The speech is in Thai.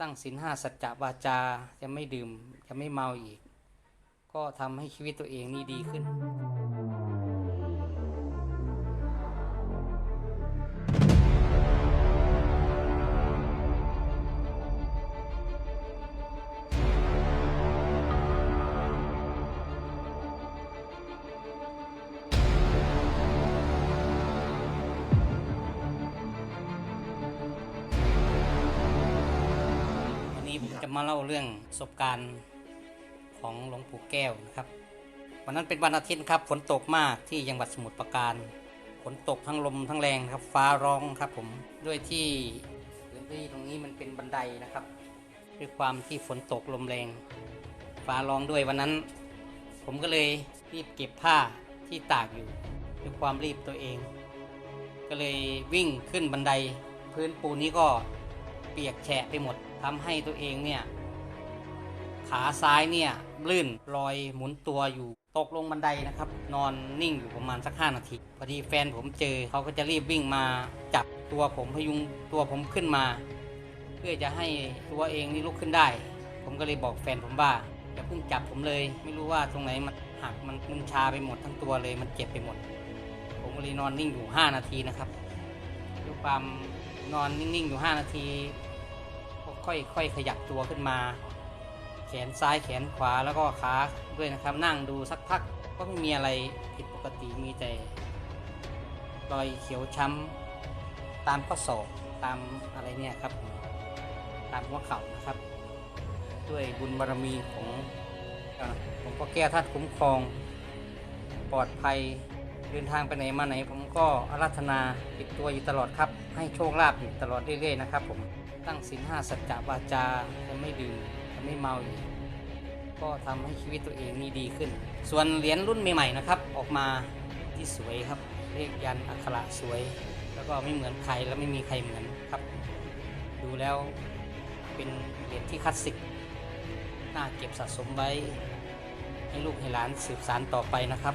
ตั้งศีลห้าสัจจะวาจาจะไม่ดื่มจะไม่เมาอีก ก็ทำให้ชีวิตตัวเองนี่ดีขึ้น นี้ผมจะมาเล่าเรื่องประสบการณ์ของหลวงปู่แก้วนะครับวันนั้นเป็นวันอาทิตย์ครับฝนตกมากที่จังหวัดสมุทรปราการฝนตกทั้งลมทั้งแรงครับ ฟ้าร้องครับผมด้วยที่พื้นที่ตรงนี้มันเป็นบันไดนะครับด้วยความที่ฝนตกลมแรง ฟ้าร้องด้วยวันนั้น ผมก็เลยรีบเก็บผ้าที่ตากอยู่ด้วยความรีบตัวเอง ก็เลยวิ่งขึ้นบันได พื้นปูนี้ก็ เปียกแฉะไปหมดทำให้ตัวเองเนี่ยขาซ้ายเนี่ยลื่นลอยหมุนตัวอยู่ตกลงบันไดนะครับ นอนนิ่งอยู่ประมาณสักห้านาทีพอดีแฟนผมเจอเขาก็จะรีบวิ่งมาจับตัวผมพยุงตัวผมขึ้นมา เพื่อจะให้ตัวเองนี่ลุกขึ้นได้ ผมก็เลยบอกแฟนผมว่าอย่าเพิ่งจับผมเลย ไม่รู้ว่าตรงไหนมันหักมันมันชาไปหมดทั้งตัวเลยมันเจ็บไปหมด ผมก็เลยนอนนิ่งอยู่ 5 นาทีนะครับด้วยความนอนนิ่งๆอยู่ 5 นาที ค่อยๆขยับตัวขึ้นมา แขนซ้ายแขนขวาแล้วก็ขาด้วยนะครับนั่งดูสักพักก็ไม่มีอะไรผิดปกติมีแต่รอยเขียวช้ำตามข้อศอกตามอะไรเนี่ยครับ ตามหัวเข่านะครับ ด้วยบุญบารมีของเอ่อหลวงพ่อแก้วท่านคุ้มครอง ปลอดภัยเดินทางไปไหนมาไหน ผมก็อารัธนาติดตัวอยู่ตลอดครับ ให้โชคลาภอยู่ตลอดเรื่อยๆนะครับผม ตั้งศีลห้าสัจจะวาจาจะไม่ดื่มจะไม่เมาอีกก็ทำให้ชีวิตตัวเองนี่ดีขึ้น ส่วนเหรียญรุ่นใหม่ๆนะครับ ออกมาที่สวยครับเลขยันอักขระสวย แล้วก็ไม่เหมือนใครและไม่มีใครเหมือนครับ ดูแล้วเป็นเหรียญที่คลาสสิกน่าเก็บสะสมไว้ ให้ลูกให้หลานสืบสานต่อไปนะครับ